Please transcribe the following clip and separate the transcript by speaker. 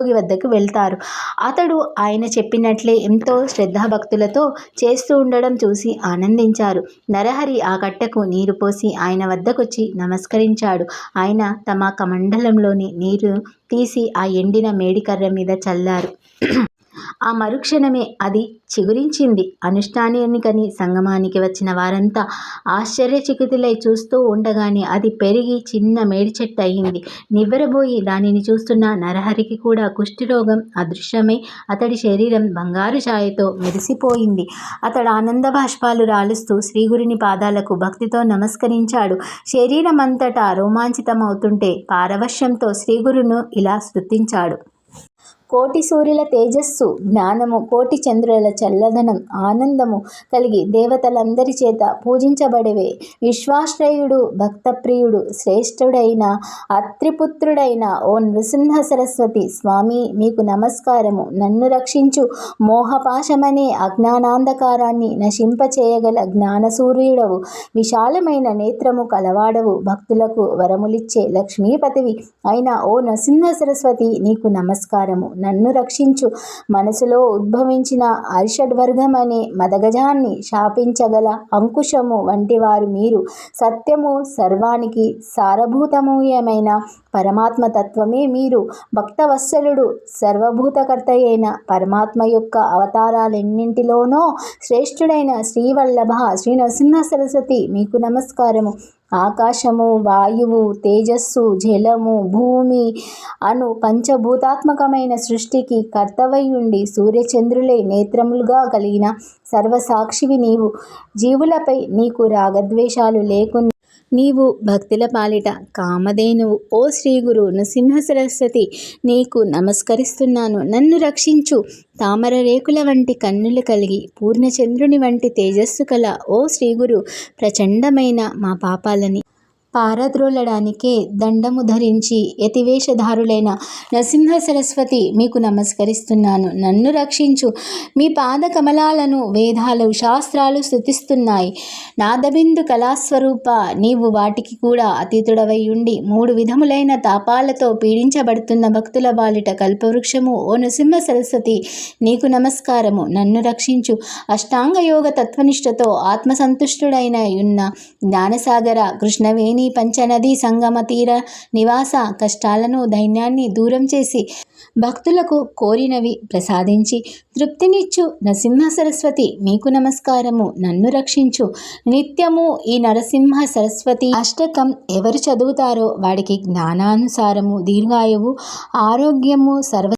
Speaker 1: వద్దకు వెళ్తారు. అతడు ఆయన చెప్పినట్లే ఎంతో శ్రద్ధాభక్తులతో చేస్తూ ఉండడం చూసి ఆనందించారు. నరహరి ఆ కట్టకు నీరు పోసి ఆయన వద్దకొచ్చి నమస్కరించాడు. ఆయన తమ కమండలంలోని నీరు తీసి ఆ ఎండిన మేడికర్ర మీద చల్లారు. ఆ మరుక్షణమే అది చిగురించింది. అనుష్ఠానానికని సంగమానికి వచ్చిన వారంతా ఆశ్చర్యచకితులై చూస్తూ ఉండగానే అది పెరిగి చిన్న మేడి చెట్టు అయింది నివ్వెరబోయి దానిని చూస్తున్న నరహరికి కూడా కుష్ఠిరోగం అదృశ్యమై అతడి శరీరం బంగారు ఛాయతో మెరిసిపోయింది. అతడు ఆనంద బాష్పాలు రాలుస్తూ శ్రీగురుని పాదాలకు భక్తితో నమస్కరించాడు. శరీరమంతటా రోమాంచితమవుతుంటే పారవశ్యంతో శ్రీగురును ఇలా స్థుతించాడు కోటి సూర్యుల తేజస్సు జ్ఞానము కోటి చంద్రుల చల్లదనం ఆనందము కలిగి దేవతలందరి చేత పూజించబడేవే. విశ్వాశ్రయుడు భక్తప్రియుడు శ్రేష్ఠుడైన అత్రిపుత్రుడైన ఓ నృసింహ సరస్వతి స్వామి మీకు నమస్కారము. నన్ను రక్షించు మోహపాశమనే అజ్ఞానాంధకారాన్ని నశింపచేయగల జ్ఞానసూర్యుడవు. విశాలమైన నేత్రము కలవాడవు. భక్తులకు వరములిచ్చే లక్ష్మీపతివి అయిన ఓ నృసింహ సరస్వతి నీకు నమస్కారము. నన్ను రక్షించు. మనసులో ఉద్భవించిన అర్షడ్వర్గం అనే మదగజాన్ని శాపించగల అంకుశము వంటి వారు మీరు. సత్యము సర్వానికి సారభూతమూయమైన పరమాత్మ తత్వమే మీరు. భక్తవత్సలుడు సర్వభూతకర్తయైన పరమాత్మ యొక్క అవతారాలెన్నింటిలోనో శ్రేష్ఠుడైన శ్రీవల్లభ శ్రీ నరసింహ సరస్వతి మీకు నమస్కారము. ఆకాశము వాయువు తేజస్సు జలము భూమి అను పంచభూతాత్మకమైన సృష్టికి కర్తవయ్యుండి సూర్యచంద్రులే నేత్రములుగా కలిగిన సర్వసాక్షివి నీవు. జీవులపై నీకు రాగద్వేషాలు లేకుండా నీవు భక్తుల పాలిట కామధేనువు. ఓ శ్రీ గురు నృసింహ సరస్వతి నీకు నమస్కరిస్తున్నాను. నన్ను రక్షించు తామర రేకుల వంటి కన్నులు కలిగి పూర్ణచంద్రుని వంటి తేజస్సు కల ఓ శ్రీగురు ప్రచండమైన మా పాపాలని. పారద్రోలడానికే దండము ధరించి యతివేషధారులైన నరసింహ సరస్వతి మీకు నమస్కరిస్తున్నాను. నన్ను రక్షించు. మీ పాద కమలాలను వేదాలు శాస్త్రాలు స్థుతిస్తున్నాయి. నాదబిందు కళాస్వరూప నీవు వాటికి కూడా అతీతుడవై ఉండి మూడు విధములైన తాపాలతో పీడించబడుతున్న భక్తుల బాలిట కల్పవృక్షము. ఓ నృసింహ సరస్వతి నీకు నమస్కారము. నన్ను రక్షించు. అష్టాంగయోగ తత్వనిష్టతో ఆత్మసంతుష్టుడైన ఉన్న జ్ఞానసాగర కృష్ణవేణి పంచనది సంగమ తీర నివాస కష్టాలను దైన్యాన్ని దూరం చేసి భక్తులకు కోరినవి ప్రసాదించి తృప్తినిచ్చు. నరసింహ సరస్వతి మీకు నమస్కారము. నన్ను రక్షించు. నిత్యము ఈ నరసింహ సరస్వతి అష్టకం ఎవరు చదువుతారో వాడికి జ్ఞానానుసారము దీర్ఘాయువు ఆరోగ్యము సర్వ